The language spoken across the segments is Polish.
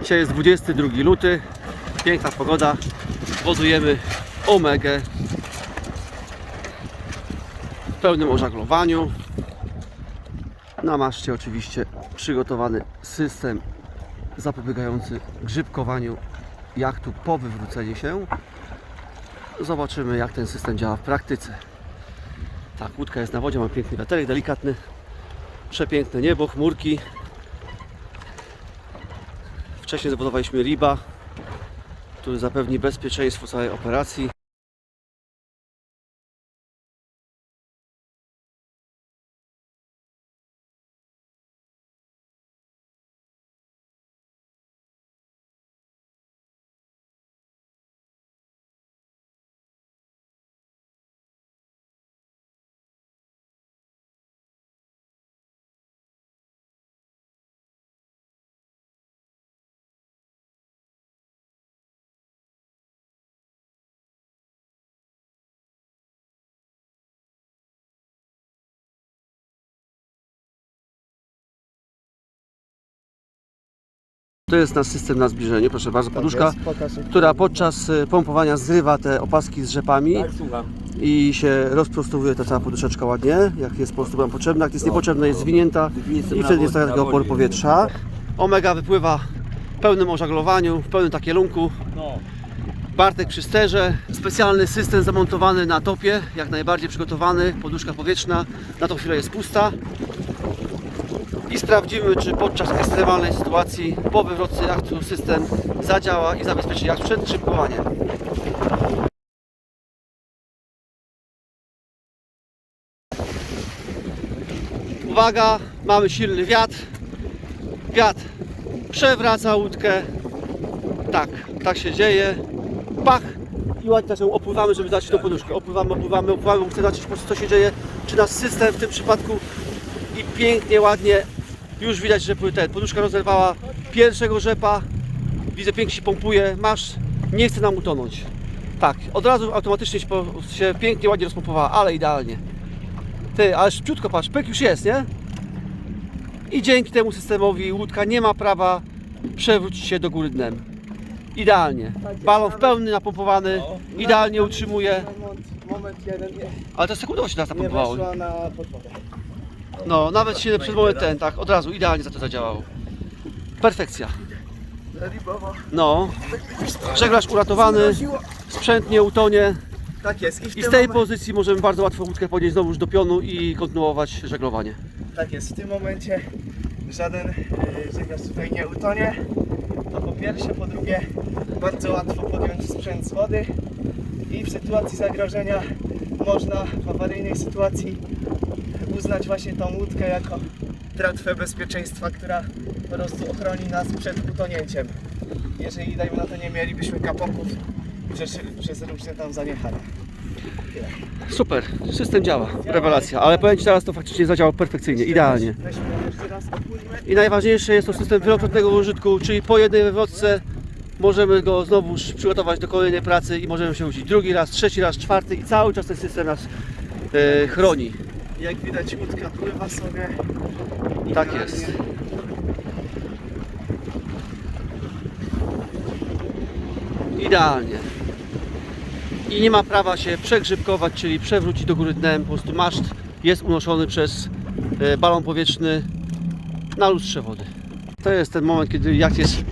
Dzisiaj jest 22 luty, piękna pogoda. Wodujemy Omegę w pełnym ożaglowaniu. Na maszcie oczywiście przygotowany system zapobiegający grzybkowaniu jachtu po wywróceniu się. Zobaczymy jak ten system działa w praktyce. Tak, łódka jest na wodzie, mam piękny wiaterek, delikatny, przepiękne niebo, chmurki. Wcześniej zabudowaliśmy riba, który zapewni bezpieczeństwo całej operacji. To jest nasz system na zbliżenie, proszę bardzo, poduszka, która podczas e, pompowania zrywa te opaski z rzepami Tak, słucham. i się rozprostowuje ta cała poduszeczka ładnie, jak jest po prostu nam potrzebna, jak jest niepotrzebna jest zwinięta i wtedy jest taki opór powietrza. Omega wypływa w pełnym ożaglowaniu, w pełnym takielunku. No. Bartek przy sterze, specjalny system zamontowany na topie, jak najbardziej przygotowany, poduszka powietrzna, na tą chwilę jest pusta. I sprawdzimy, czy podczas ekstremalnej sytuacji po wywrotce jachtu system zadziała i zabezpieczy jacht przed szybkowaniem. Uwaga, mamy silny wiatr. Wiatr przewraca łódkę. Tak, tak się dzieje. Pach! I ładnie się opływamy, żeby dać tą poduszkę. Opływamy, opływamy, opływamy, chcę zobaczyć po prostu co się dzieje. Czy nasz system w tym przypadku i pięknie, ładnie już widać, że ten, poduszka rozerwała pierwszego rzepa. Widzę, pięknie się pompuje. Masz, nie chce nam utonąć. Tak, od razu automatycznie się, po- się pięknie, ładnie rozpompowała, ale idealnie. Ty, ale szybciutko patrz, pyk już jest, nie? I dzięki temu systemowi łódka nie ma prawa przewrócić się do góry dnem. Idealnie. Balon w pełny napompowany, idealnie utrzymuje. Moment, moment jeden nie, Ale to sekundowo się nas nie napompowało. weszła na podwodę. No, nawet się przed momentem, tak, od razu idealnie za to zadziałało. Perfekcja. No, żeglarz uratowany, sprzęt nie utonie Tak jest. I, w i tym z tej momen- pozycji możemy bardzo łatwo łódkę podnieść znowu już do pionu i kontynuować żeglowanie. Tak jest. W tym momencie żaden y, żeglarz tutaj nie utonie. To po pierwsze. Po drugie, bardzo łatwo podjąć sprzęt z wody. I w sytuacji zagrożenia można w awaryjnej sytuacji uznać właśnie tą łódkę jako tratwę bezpieczeństwa, która po prostu ochroni nas przed utonięciem. Jeżeli, dajmy na to, nie mielibyśmy kapoków przez, przez różne tam zaniechania. Super, system działa, rewelacja, ale powiem Ci teraz to faktycznie zadziałał perfekcyjnie, idealnie. Weźmy jeszcze raz. I najważniejsze jest to system wielokrotnego użytku, czyli po jednej wywrotce możemy go znowuż przygotować do kolejnej pracy i możemy się uczyć drugi raz, trzeci raz, czwarty i cały czas ten system nas e, chroni. Jak widać łódka pływa sobie. Tak idealnie. jest. Idealnie. I nie ma prawa się przegrzybkować, czyli przewrócić do góry dnem. Po prostu maszt jest unoszony przez e, balon powietrzny na lustrze wody. To jest ten moment, kiedy jacht jest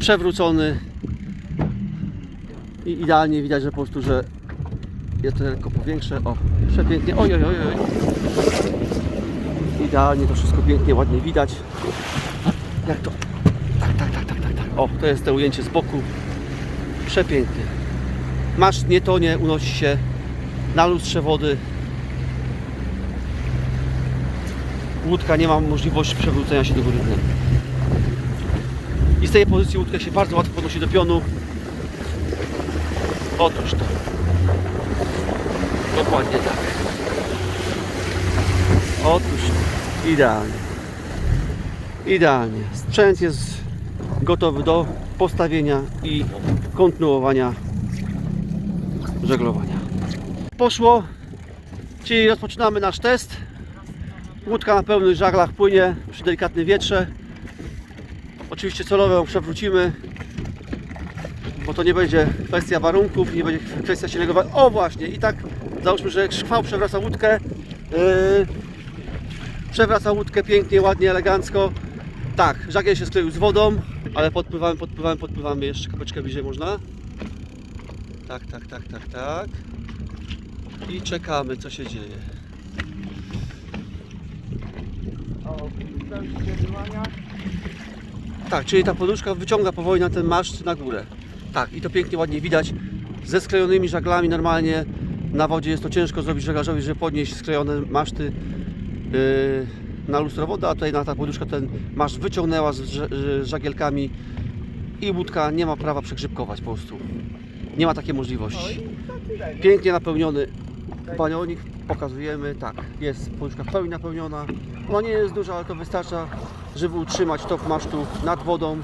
przewrócony i idealnie widać, że po prostu, że jest to lekko powiększe. O, przepięknie. Oj, oj, oj, oj. Idealnie to wszystko pięknie, ładnie widać. Jak to? Tak, tak, tak, tak, tak, tak. O, to jest to ujęcie z boku. Przepięknie. Maszt nie tonie, unosi się na lustrze wody. Łódka nie ma możliwości przewrócenia się do góry dnem. Z tej pozycji łódka się bardzo łatwo podnosi do pionu. Otóż to. Dokładnie tak. Otóż to. Idealnie. Idealnie. Sprzęt jest gotowy do postawienia i kontynuowania żeglowania. Poszło, czyli rozpoczynamy nasz test. Łódka na pełnych żaglach płynie przy delikatnym wietrze. Oczywiście celowo przewrócimy, bo to nie będzie kwestia warunków, nie będzie kwestia silnego wa- O właśnie, i tak załóżmy, że szkwał przewraca łódkę. Yy, przewraca łódkę pięknie, ładnie, elegancko. Tak, żagiel się skleił z wodą, ale podpływamy, podpływamy, podpływamy. Jeszcze kapeczkę bliżej można. Tak, tak, tak, tak, tak. I czekamy, co się dzieje. O. Tak, czyli ta poduszka wyciąga powoli na ten maszt na górę. Tak, i to pięknie, ładnie widać. Ze sklejonymi żaglami normalnie na wodzie jest to ciężko zrobić żeglarzowi, żeby podnieść sklejone maszty yy, na lustro wody, a tutaj na ta poduszka ten maszt wyciągnęła z, ża- z żagielkami i łódka nie ma prawa przegrzybkować po prostu. Nie ma takiej No możliwości. nie? Pięknie napełniony balionik, pokazujemy, tak, jest poduszka w pełni napełniona. Ona nie jest duża, ale to wystarcza, żeby utrzymać top masztu nad wodą.